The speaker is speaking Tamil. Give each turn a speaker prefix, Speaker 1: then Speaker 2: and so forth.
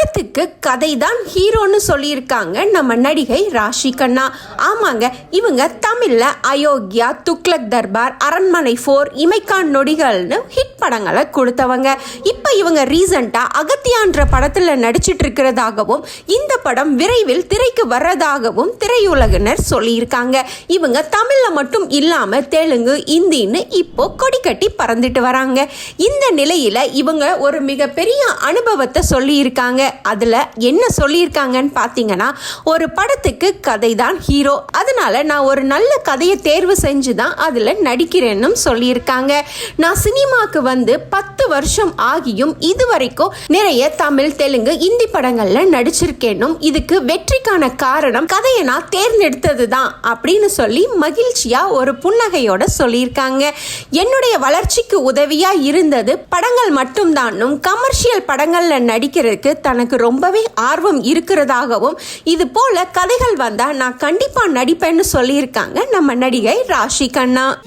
Speaker 1: படத்துக்கு கதை தான் ஹீரோன்னு சொல்லியிருக்காங்க நம்ம நடிகை ராஷி கண்ணா. ஆமாங்க இவங்க தமிழ்ல அயோக்கியா துக்ளக் தர்பார் அரண்மனை ஃபோர் இமைக்கான் நொடிகள்னு ஹிட் படங்களை கொடுத்தவங்க. இப்போ இவங்க ரீசண்டா அகத்தியான்ற படத்துல நடிச்சிட்டு இருக்கிறதாகவும் இந்த படம் விரைவில் திரைக்கு வர்றதாகவும் திரையுலகினர் சொல்லியிருக்காங்க. இவங்க தமிழ்ல மட்டும் இல்லாம தெலுங்கு இந்தின்னு இப்போ கொடி கட்டி பறந்துட்டு வராங்க. இந்த நிலையில இவங்க ஒரு மிகப்பெரிய அனுபவத்தை சொல்லியிருக்காங்க. அதுல என்ன சொல்லியிருக்காங்கன்னு பார்த்தீங்கன்னா ஒரு படத்துக்கு கதை தான் ஹீரோ. அதனால நான் ஒரு நல்ல கதையை தேர்வு செஞ்சு தான் அதுல நடிக்கிறேன்னு சொல்லியிருக்காங்க. நான் சினிமாவுக்கு வந்து பத்து வருஷம் ஆகியும் இதுவரைக்கும் நிறைய தமிழ் தெலுங்கு இந்தி படங்களில் நடிச்சிருக்கேனும் இதுக்கு வெற்றிக்கான காரணம் கதையை நான் தேர்ந்தெடுத்தது தான் அப்படின்னு சொல்லி மகிழ்ச்சியா ஒரு புன்னகையோட சொல்லியிருக்காங்க. என்னுடைய வளர்ச்சிக்கு உதவியா இருந்தது படங்கள் மட்டும்தானும் கமர்ஷியல் படங்களில் நடிக்கிறதுக்கு தனக்கு ரொம்பவே ஆர்வம் இருக்கிறதாகவும் இது போல கதைகள் வந்தா நான் கண்டிப்பா நடிப்பேன்னு சொல்லியிருக்காங்க நம்ம நடிகை ராஷி கண்ணா.